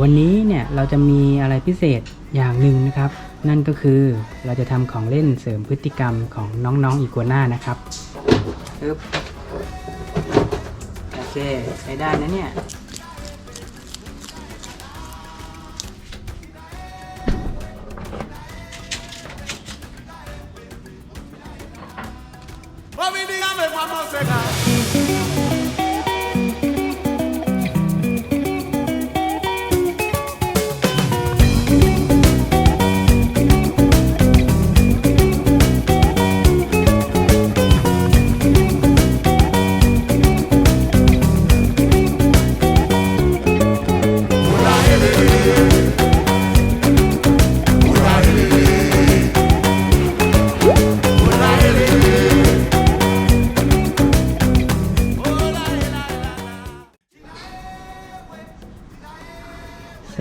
วันนี้เนี่ยเราจะมีอะไรพิเศษอย่างหนึ่งนะครับ นั่นก็คือเราจะทำของเล่นเสริมพฤติกรรมของน้องๆอีกัวน่านะครับปึ๊บโอเคใช้ได้นะเนี่ย Mami, dígame cuándo será.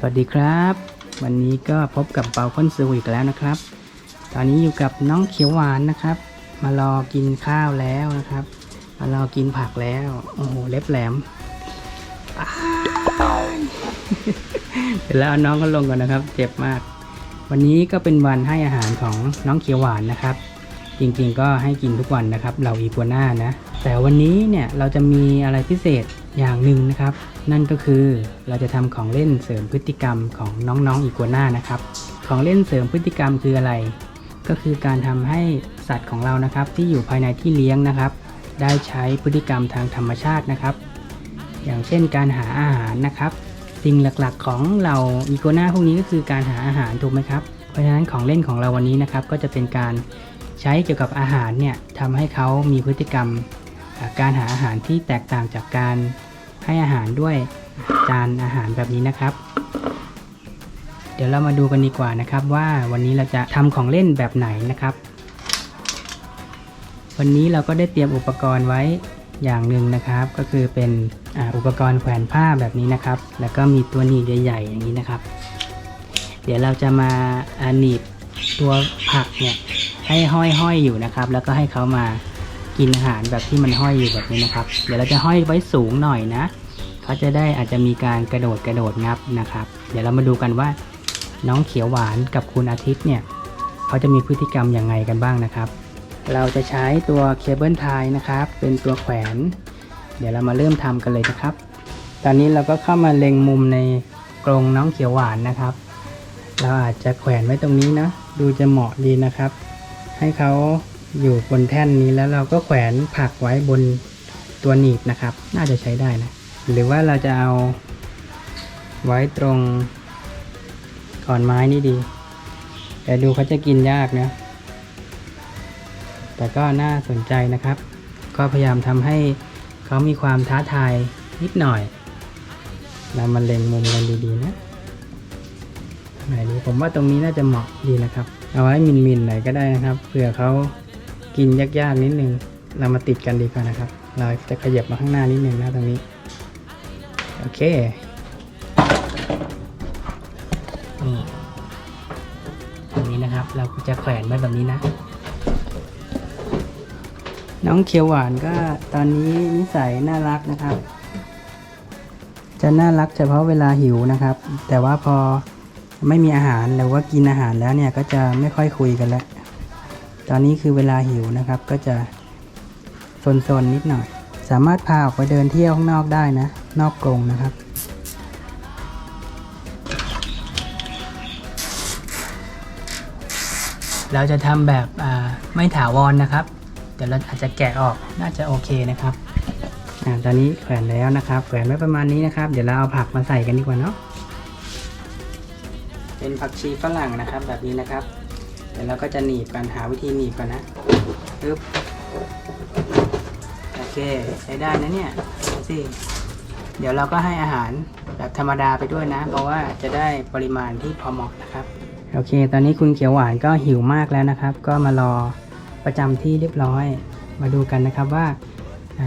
วัสดีครับ วันนี้ก็พบกับเปาค้นซูอีกแล้วนะครับ ตอนนี้อยู่กับน้องเขียวหวานนะครับ มารอกินข้าวแล้วนะครับ มารอกินผักแล้ว โอ้โหเล็บแหลมอ้ายเดี๋ยวแล้วน้องก็ลงก่อนนะครับ เจ็บมาก วันนี้ก็เป็นวันให้อาหารของน้องเขียวหวานนะครับ จริงๆ ก็ให้กินทุกวันนะครับเราอีกัวน่านะ แต่วันนี้เนี่ยเราจะมีอะไรพิเศษอย่างหนึ่งนะครับ นั่นก็คือเราจะทำของเล่นเสริมพฤติกรรมของน้องๆอีกัวน่านะครับ ของเล่นเสริมพฤติกรรมคืออะไร ก็คือการทำให้สัตว์ของเรานะครับ ที่อยู่ภายในที่เลี้ยงนะครับ ได้ใช้พฤติกรรมทางธรรมชาตินะครับ อย่างเช่นการหาอาหารนะครับสิ่งหลักๆของเราอีโกนาพวกนี้ก็คือการหาอาหารถูกไหมครับ เพราะฉะนั้นของเล่นของเราวันนี้นะครับก็จะเป็นการ ใช้เกี่ยวกับอาหารเนี่ยทำให้เขามีพฤติกรรมการหาอาหารที่แตกต่างจากการให้อาหารด้วยจานอาหารแบบนี้นะครับ เดี๋ยวเรามาดูกันดีกว่านะครับ ว่าวันนี้เราจะทำของเล่นแบบไหนนะครับ วันนี้เราก็ได้เตรียมอุปกรณ์ไว้อย่างหนึ่งนะครับ ก็คือเป็นออุปกรณ์แขวนผ้าแบบนี้นะครับ แล้วก็มีตัวหนีบใหญ่ ๆ อย่างนี้นะครับ เดี๋ยวเราจะมาหนีบ ตัวผักเนี่ยให้ห้อยๆอยู่นะครับ แล้วก็ให้เขามากินอาหารแบบที่มันห้อยอยู่แบบนี้นะครับ เดี๋ยวเราจะห้อยไว้สูงหน่อยนะเขาจะได้อาจจะมีการกระโดดกระโดดงับนะครับ เดี๋ยวเรามาดูกันว่าน้องเขียวหวานกับคุณอาทิตย์เนี่ยเขาจะมีพฤติกรรมอยังไงกันบ้างนะครับ เราจะใช้ตัวเคเบิลไทยนะครับ เป็นตัวแขวน เดี๋ยวเรามาเริ่มทำกันเลยนะครับ ตอนนี้เราก็เข้ามาเล็งมุมในกรงน้องเขียวหวานนะครับ เราอาจจะแขวนไว้ตรงนี้นะ ดูจะเหมาะดีนะครับ ให้เขาอยู่บนแท่นนี้แล้วเราก็แขวนผักไว้บนตัวหนีบนะครับ น่าจะใช้ได้นะ หรือว่าเราจะเอาไว้ตรงขอนไม้นี่ดี แต่ดูเขาจะกินยากนะ แต่ก็น่าสนใจนะครับ ก็พยายามทำให้เขามีความท้าทายนิดหน่อยเรามาเล็งมุมกันดีๆนะ ไหนดีผมว่าตรงนี้น่าจะเหมาะดีนะครับ เอาไว้มินๆหน่อยก็ได้นะครับเผื่อเขากินยากๆนิดนึง เรามาติดกันดีกว่านะครับ เราจะขยับมาข้างหน้านิดนึงนะตรงนี้ โอเคนี่ตรงนี้นะครับ เราจะแขวนไว้แบบนี้นะ น้องเขียวหวานก็ตอนนี้นิสัยน่ารักนะครับจะน่ารักเฉพาะเวลาหิวนะครับ แต่ว่าพอ ไม่มีอาหารหรือว่ากินอาหารแล้วเนี่ยก็จะไม่ค่อยคุยกันแล้ว ตอนนี้คือเวลาหิวนะครับก็จะซนๆนิดหน่อย สามารถพาออกไปเดินเที่ยวข้างนอกได้นะ นอกกรงนะครับ เราจะทำแบบไม่ถาวรนะครับ เดี๋ยวเราอาจจะแกะออกน่าจะโอเคนะครับอตอนนี้แขวนแล้วนะครับ แขวนไว้ประมาณนี้นะครับ เดี๋ยวเราเอาผักมาใส่กันดีกว่าเนาะ เป็นผักชีฝรั่งนะครับแบบนี้นะครับ เดี๋ยวเราก็จะหนีบกันหาวิธีหนีบก่อนนะปึ๊บโอเคใช้ได้นะเนี่ยสิเดี๋ยวเราก็ให้อาหารแบบธรรมดาไปด้วยนะ เพราะว่าจะได้ปริมาณที่พอเหมาะนะครับ โอเค ตอนนี้คุณเขียวหวานก็หิวมากแล้วนะครับ ก็มารอประจำที่เรียบร้อย มาดูกันนะครับว่า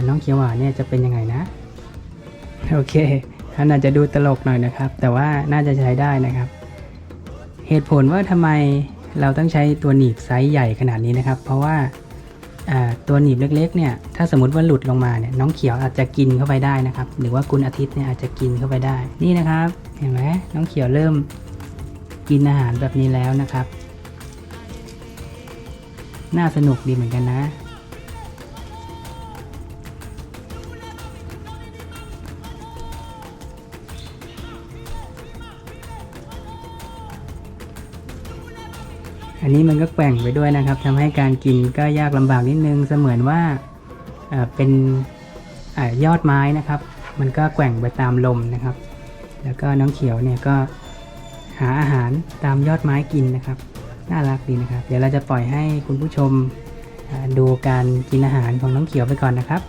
น้องเขียวหวานเนี่ยจะเป็นยังไงนะ โอเคท่านอาจจะดูตลกหน่อยนะครับ แต่ว่าน่าจะใช้ได้นะครับ เหตุผลว่าทำไมเราต้องใช้ตัวหนีบไซส์ใหญ่ขนาดนี้นะครับ เพราะว่าตัวหนีบเล็กๆเนี่ยถ้าสมมติว่าหลุดลงมาเนี่ยน้องเขียวอาจจะกินเข้าไปได้นะครับ หรือว่าคุณอาทิตย์เนี่ยอาจจะกินเข้าไปได้ นี่นะครับ เห็นไหมน้องเขียวเริ่มกินอาหารแบบนี้แล้วนะครับ น่าสนุกดีเหมือนกันนะ อันนี้มันก็แกว่งไปด้วยนะครับทำให้การกินก็ยากลำบากนิดนึงเสมือนว่าเป็นอยอดไม้นะครับ มันก็แกว่งไปตามลมนะครับ แล้วก็น้องเขียวเนี่ยก็หาอาหารตามยอดไม้กินนะครับ น่ารักดีนะครับ เดี๋ยวเราจะปล่อยให้คุณผู้ชมดูการกินอาหารของน้องเขียวไปก่อนนะครับ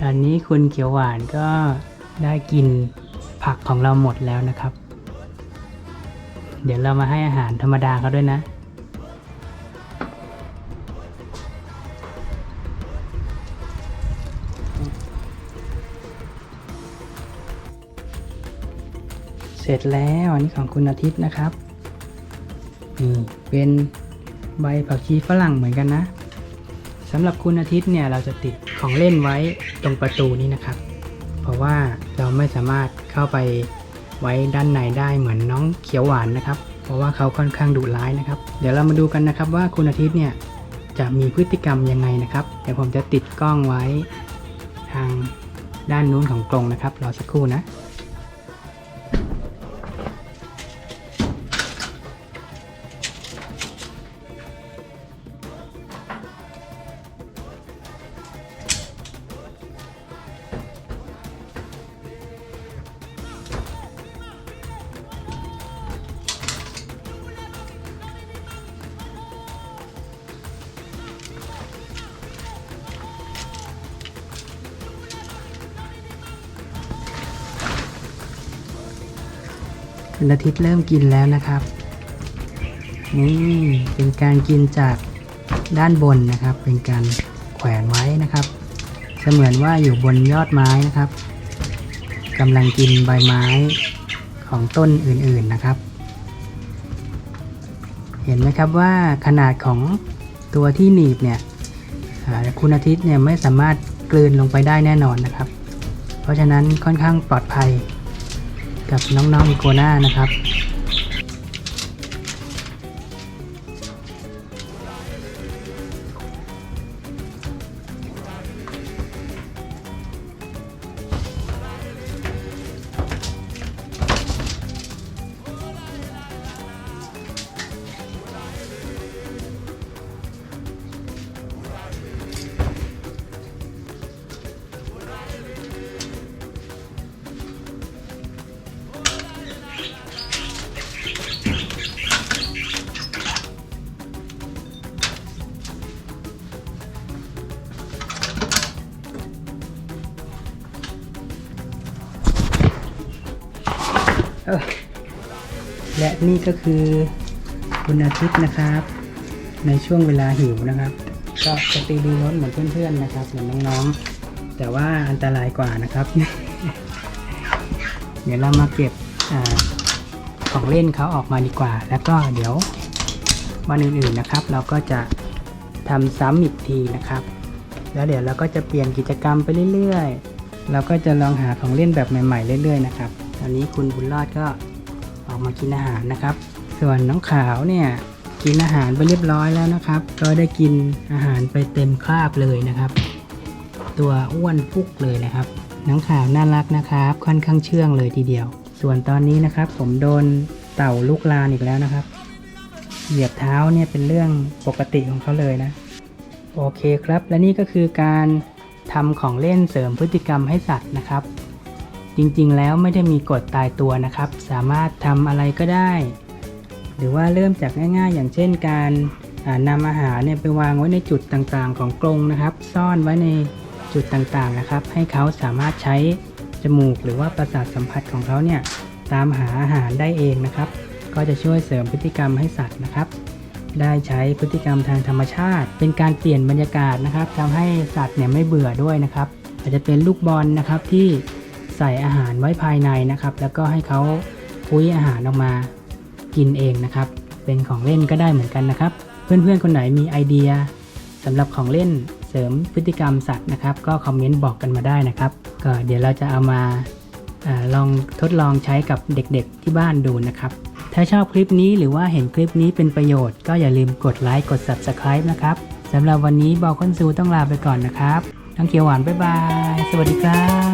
ตอนนี้คุณเขียวหวานก็ได้กินผักของเราหมดแล้วนะครับ เดี๋ยวเรามาให้อาหารธรรมดาเขาด้วยนะ เสร็จแล้วอันนี้ของคุณอาทิตย์นะครับ นี่เป็นใบผักชีฝรั่งเหมือนกันนะ สำหรับคุณอาทิตย์เนี่ยเราจะติดของเล่นไว้ตรงประตูนี้นะครับ เพราะว่าเราไม่สามารถเข้าไปไว้ด้านในได้เหมือนน้องเขียวหวานนะครับ เพราะว่าเขาค่อนข้างดุร้ายนะครับ เดี๋ยวเรามาดูกันนะครับว่าคุณอาทิตย์เนี่ยจะมีพฤติกรรมยังไงนะครับ เดี๋ยวผมจะติดกล้องไว้ทางด้านนู้นของกรงนะครับรอสักครู่นะ คุณอาทิตย์เริ่มกินแล้วนะครับ นี่เป็นการกินจากด้านบนนะครับ เป็นการแขวนไว้นะครับ เสมือนว่าอยู่บนยอดไม้นะครับกำลังกินใบไม้ของต้นอื่นๆนะครับ เห็นไหมครับว่าขนาดของตัวที่หนีบเนี่ยคุณอาทิตย์เนี่ยไม่สามารถกลืนลงไปได้แน่นอนนะครับ เพราะฉะนั้นค่อนข้างปลอดภัย กับน้องๆอีโกน่านะครับ และนี่ก็คือคุณอาทิตย์นะครับ ในช่วงเวลาหิวนะครับ ก็จะตีดีรถเหมือนเพื่อนๆนะครับเหมือนน้องๆ แต่ว่าอันตรายกว่านะครับ เดี๋ยวเรามาเก็บอของเล่นเขาออกมาดีกว่า แล้วก็เดี๋ยววันอื่นๆนะครับ เราก็จะทำซ้ำอีกทีนะครับ แล้วเดี๋ยวเราก็จะเปลี่ยนกิจกรรมไปเรื่อยๆ เราก็จะลองหาของเล่นแบบใหม่ๆเรื่อยๆนะครับ อนนี้คุณบุญรอดก็ออกมากินอาหารนะครับ ส่วนน้องขาวเนี่ยกินอาหารไปเรียบร้อยแล้วนะครับ ก็ได้กินอาหารไปเต็มคราบเลยนะครับ ตัวอ้วนพุกเลยนะครับ น้องขาวน่ารักนะครับ ค่อนข้างเชื่องเลยทีเดียว ส่วนตอนนี้นะครับ ผมโดนเต่าลูกลานอีกแล้วนะครับ เหยียบเท้าเนี่ยเป็นเรื่องปกติของเขาเลยนะ โอเคครับ และนี่ก็คือการทำของเล่นเสริมพฤติกรรมให้สัตว์นะครับ จริงๆ แล้วไม่ได้มีกฎตายตัวนะครับ สามารถทำอะไรก็ได้ หรือว่าเริ่มจากง่ายๆ อย่างเช่นการนำอาหารเนี่ยไปวางไว้ในจุดต่างๆ ของกรงนะครับ ซ่อนไว้ในจุดต่างๆนะครับ ให้เขาสามารถใช้จมูกหรือว่าประสาทสัมผัสของเขาเนี่ยตามหาอาหารได้เองนะครับ ก็จะช่วยเสริมพฤติกรรมให้สัตว์นะครับ ได้ใช้พฤติกรรมทางธรรมชาติ เป็นการเปลี่ยนบรรยากาศนะครับทำให้สัตว์เนี่ยไม่เบื่อด้วยนะครับ อาจจะเป็นลูกบอลนะครับที่ ใส่อาหารไว้ภายในนะครับ แล้วก็ให้เขาพุ้ยอาหารออกมากินเองนะครับ เป็นของเล่นก็ได้เหมือนกันนะครับ เพื่อนๆคนไหนมีไอเดียสำหรับของเล่นเสริมพฤติกรรมสัตว์นะครับ ก็คอมเมนต์บอกกันมาได้นะครับ ก็เดี๋ยวเราจะเอามาอลองทดลองใช้กับเด็กๆที่บ้านดูนะครับ ถ้าชอบคลิปนี้หรือว่าเห็นคลิปนี้เป็นประโยชน์ก็อย่าลืมกดไลค์กด Subscribe นะครับสำหรับวันนี้บอกคอนซูต้องลาไปก่อนนะครับน้องเขียวหวานบ๊ายบาย สวัสดีครับ